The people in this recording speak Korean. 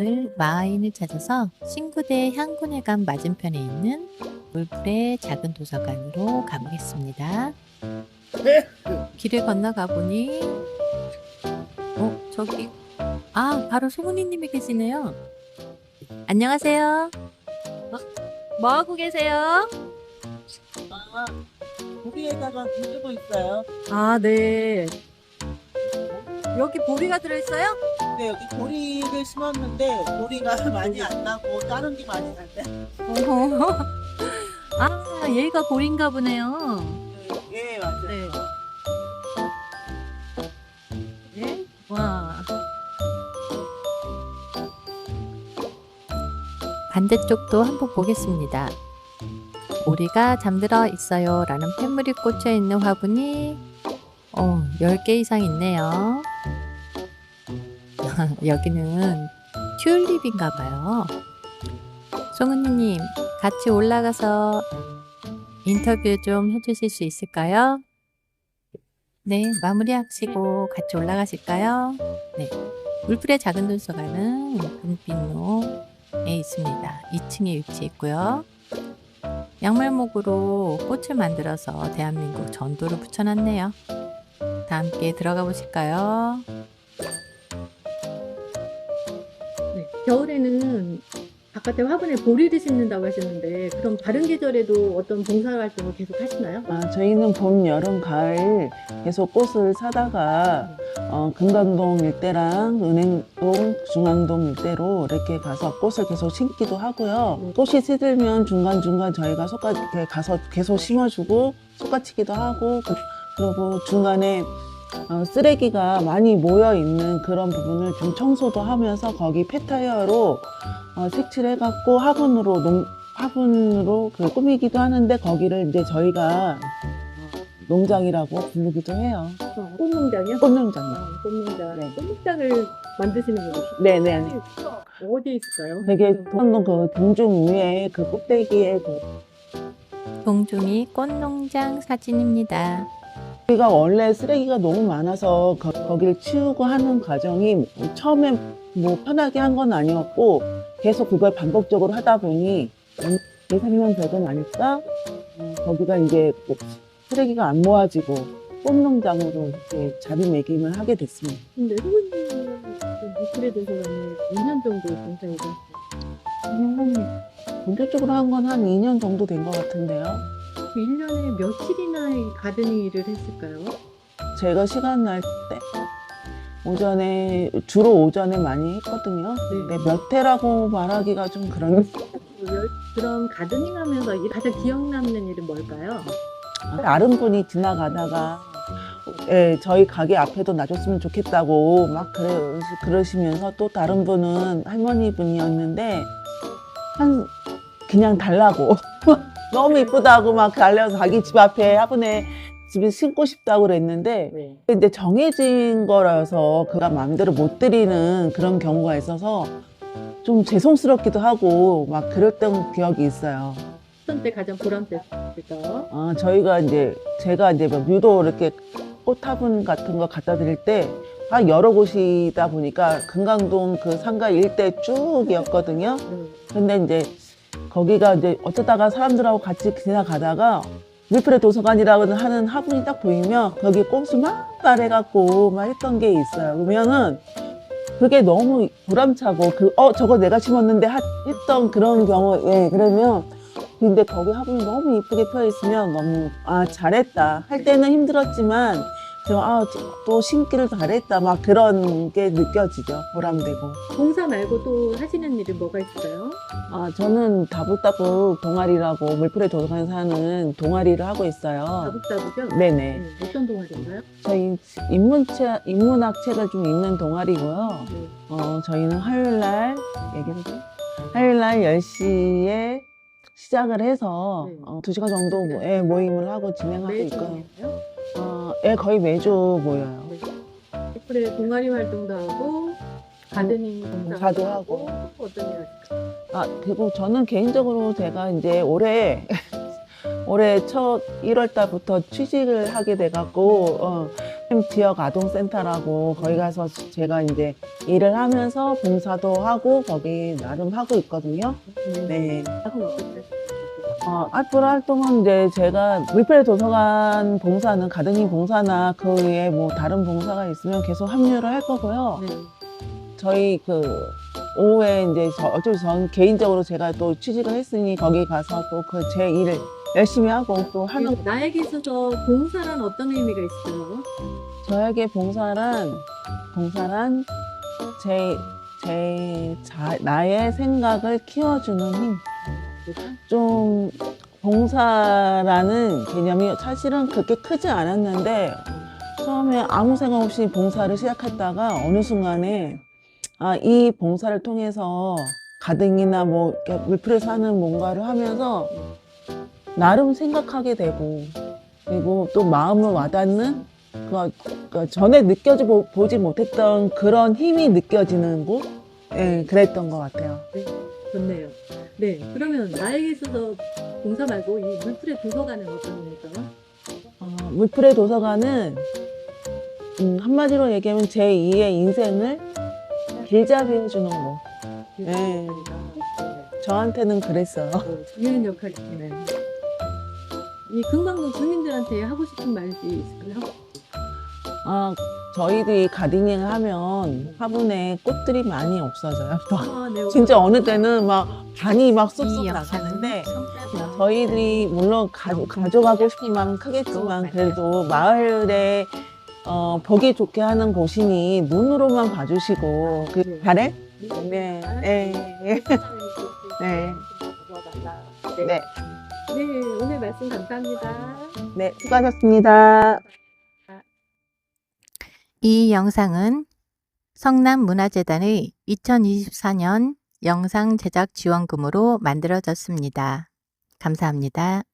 오늘 마하인을 찾아서 신구대 향군회관 맞은편에 있는 물풀의 작은 도서관으로 가보겠습니다. 길을 건너가 보니 어 저기 아 바로 송은이님이 계시네요. 안녕하세요. 어, 뭐 하고 계세요? 아, 고기에다가 두고 있어요. 아 네. 여기 보리가 들어있어요? 근데 여기 보리를 심었는데 보리가 많이 안 나고 다른 게 많이 난대. 어허. 아 얘가 보리인가 보네요. 예, 맞아요. 네. 네? 와. 반대쪽도 한번 보겠습니다. 우리가 잠들어 있어요 라는 팻물이 꽂혀 있는 화분이 어, 10개 이상 있네요. 여기는 튤립인가 봐요. 송은이님, 같이 올라가서 인터뷰 좀 해주실 수 있을까요? 네, 마무리하시고 같이 올라가실까요? 네, 물풀의 작은 도서관은 금빛로에 있습니다. 2층에 위치해 있고요. 양말목으로 꽃을 만들어서 대한민국 전도를 붙여놨네요. 다 함께 들어가 보실까요? 겨울에는 바깥에 화분에 보리를 심는다고 하셨는데 그럼 다른 계절에도 어떤 봉사활동을 계속 하시나요? 아, 저희는 봄, 여름, 가을 계속 꽃을 사다가 어, 금강동 일대랑 은행동, 중앙동 일대로 이렇게 가서 꽃을 계속 심기도 하고요. 꽃이 시들면 중간중간 저희가 이렇게 가서 계속 심어주고 솎아치기도 하고 그- 그리고 중간에 어, 쓰레기가 많이 모여 있는 그런 부분을 좀 청소도 하면서 거기 폐타이어로 어, 색칠해 갖고 화분으로 농, 화분으로 그 꾸미기도 하는데 거기를 이제 저희가 어, 농장이라고 부르기도 해요. 어, 꽃농장이요? 꽃농장이요. 아, 꽃농장. 네. 꽃농장을 만드시는 분이 네네. 어디에 있을까요? 되게 동동 그 동중 위에 그 꼭대기에 그 동중이 꽃농장 사진입니다. 우리가 원래 쓰레기가 너무 많아서 거, 거기를 치우고 하는 과정이 처음에 뭐 편하게 한 건 아니었고 계속 그걸 반복적으로 하다 보니 예산이면 별건 아닐까? 어, 거기가 이제 뭐 쓰레기가 안 모아지고 꽃농장으로 이렇게 자리매김을 하게 됐습니다. 근데 후보님은 물풀에 도서관에 2년 정도 하셨어요. 한 본격적으로 한 건 한 2년 정도 된 것 같은데요. 1년에 며칠이나 이 가드닝 일을 했을까요? 제가 시간 날 때 오전에 주로 오전에 많이 했거든요. 네. 근데 몇 회라고 말하기가 좀 그런 그럼 가드닝 하면서 이 가장 기억 남는 일은 뭘까요? 다른 분이 지나가다가 예, 저희 가게 앞에도 놔줬으면 좋겠다고 막 그러, 그러시면서 또 다른 분은 할머니 분이었는데 한 그냥 달라고 너무 이쁘다고 막 달려서 자기 집 앞에 화분에 집에 심고 싶다고 그랬는데 네. 근데 정해진 거라서 그가 마음대로 못 드리는 그런 경우가 있어서 좀 죄송스럽기도 하고 막 그랬던 기억이 있어요. 어떤 때 가장 보람됐을까요? 아, 저희가 이제 제가 이제 막 유도 이렇게 꽃 화분 같은 거 갖다 드릴 때 아, 여러 곳이다 보니까 금강동 그 상가 일대 쭉이었거든요. 네. 근데 이제 거기가 이제 어쩌다가 사람들하고 같이 지나가다가 밀프레 도서관이라고 하는 화분이 딱 보이면 거기 꽃을 막 바래갖고 막 했던 게 있어요. 그러면은 그게 너무 보람차고 그 어 저거 내가 심었는데 하- 했던 그런 경우에 그러면 근데 거기 화분이 너무 이쁘게 펴 있으면 너무 아 잘했다 할 때는 힘들었지만 아또 심기를 잘했다 막 그런 게 느껴지죠 보람되고 봉사 말고 또 하시는 일은 뭐가 있을까요? 아 저는 다불다불 동아리라고 물풀에 도서관에서 하는 동아리를 하고 있어요 다국다국이요? 네네 네. 어떤 동아리인가요? 저희 인문책 인문학 책을 좀 읽는 동아리고요 네. 어 저희는 화요일날 얘기해도 돼요? 화요일날 10시에 시작을 해서 네. 어, 2시간 정도 모- 예, 모임을 하고 진행하고 매주 있고요 어, 예, 거의 매주 모여요 네. 그래 동아리 활동도 하고 가드닝 음, 가도 하고. 또 어떤 일 하실까요? 아, 그리고 저는 개인적으로 제가 이제 올해 올해 첫 1월 달부터 취직을 하게 돼 갖고 어, 지역 아동센터라고 거기 가서 제가 이제 일을 하면서 봉사도 하고 거기 나름 하고 있거든요. 네. 하고 어땠어요? 어, 앞으로 활동은 이제 제가 물패 도서관 봉사는 가등이 봉사나 그 외에 뭐 다른 봉사가 있으면 계속 합류를 할 거고요. 네. 저희 그 오후에 이제 저, 어차피 전 개인적으로 제가 또 취직을 했으니 거기 가서 또 그 제 일을 열심히 하고 또 하는 나에게 있어서 봉사란 어떤 의미가 있어요? 저에게 봉사란 봉사란 제, 제 자, 나의 생각을 키워주는 힘. 좀 봉사라는 개념이 사실은 그렇게 크지 않았는데 처음에 아무 생각 없이 봉사를 시작했다가 어느 순간에 아, 이 봉사를 통해서 가등이나 뭐 물풀에서 하는 뭔가를 하면서 나름 생각하게 되고 그리고 또 마음을 와닿는 그, 그 전에 느껴지 보- 보지 못했던 그런 힘이 느껴지는 곳, 예, 그랬던 것 같아요. 네, 좋네요. 네, 그러면 나에게 있어서 봉사 말고 이 물풀의 도서관은 어떤 의미일까요? 어, 물풀의 도서관은 음, 한마디로 얘기하면 제 2의 인생을 길잡이 해 주는 곳. 네. 저한테는 그랬어요. 중요한 역할이네. 이 금강동 주민들한테 하고 싶은 말이 있을까요? 아, 저희들이 가디닝을 하면 화분에 꽃들이 많이 없어져요. 또 아, 네. 진짜 어느 때는 막 반이 막이 쏙쏙 나가는데 저희들이 물론 가, 가져가고 싶은 마음 크겠지만 그래도 마을에 어, 보기 좋게 하는 곳이니 눈으로만 봐주시고 그 바래? 네, 네, 네, 네, 네. 네, 네, 오늘 말씀 감사합니다. 네, 수고하셨습니다. 이 영상은 성남문화재단의 2024년 영상 제작 지원금으로 만들어졌습니다. 감사합니다.